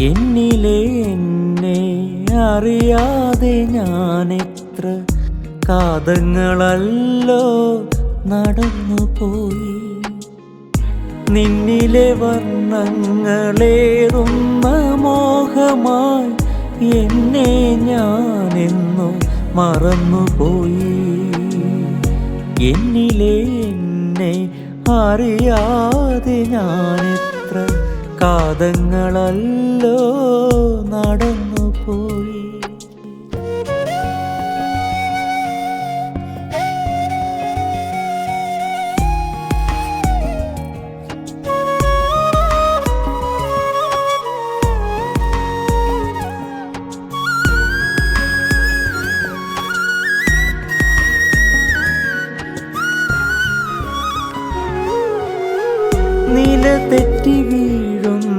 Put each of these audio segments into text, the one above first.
എന്നിലെ എന്നെ അറിയാതെ ഞാൻ എത്ര കാതങ്ങളല്ലോ നടന്നു പോയി നിന്നിലെ വർണങ്ങളേറുന്ന മോഹമായി എന്നെ ഞാനെന്നു മറന്നുപോയി. എന്നിലെ എന്നെ അറിയാതെ ഞാനെത്ര കാതങ്ങളല്ലോ.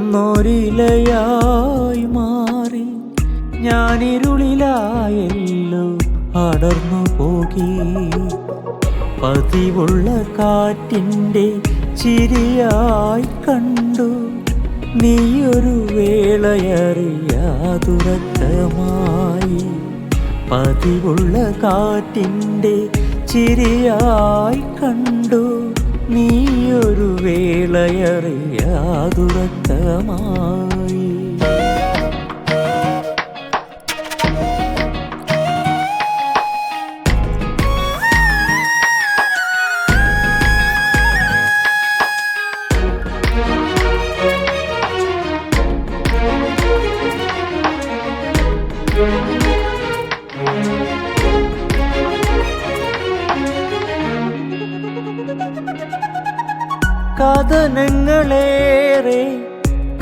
വീഴുന്നൊരിലയായി മാറി ഞാനിരുളിലായല്ലോ അടർന്നു പോകി. പതിവുള്ള കാറ്റിന്റെ ചിരിയായി കണ്ടു. നീയൊരു വേളയറിയാതുറക്കമായി പതിവുള്ള കാറ്റിന്റെ ചിരിയായി കണ്ടു. നീയൊരു വേളയറിയാതുറക്കമായി. കഥനങ്ങളേറെ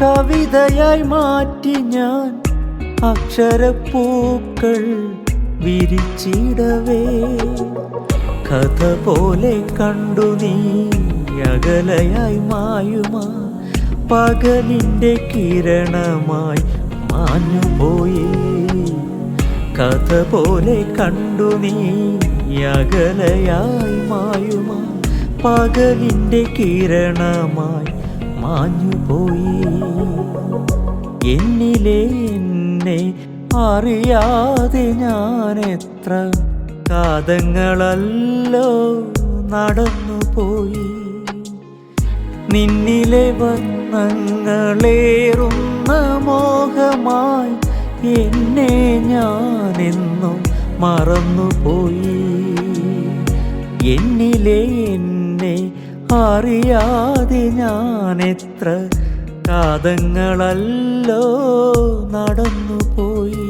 കവിതയായി മാറ്റി ഞാൻ അക്ഷരപ്പൂക്കൾ വിരിച്ചിടവേ. കഥ പോലെ കണ്ടു നീ അകലയായി മായുമാ. പകലിന്റെ കിരണമായി മാഞ്ഞുപോയി കഥ പോലെ കണ്ടു നീ അകലയായി മായുമാ. പകലിന്റെ കിരണമായി മാഞ്ഞുപോയി. എന്നിലെ എന്നെ അറിയാതെ ഞാൻ എത്ര കാതങ്ങളല്ലോ നടന്നുപോയി. നിന്നിലെ വന്നങ്ങളേറുന്ന മോഹമായി എന്നെ ഞാനെന്നും മറന്നുപോയി. എന്നിലേ എന്നെ അറിയാതെ ഞാൻ എത്ര കാതങ്ങളല്ലോ നടന്നുപോയി.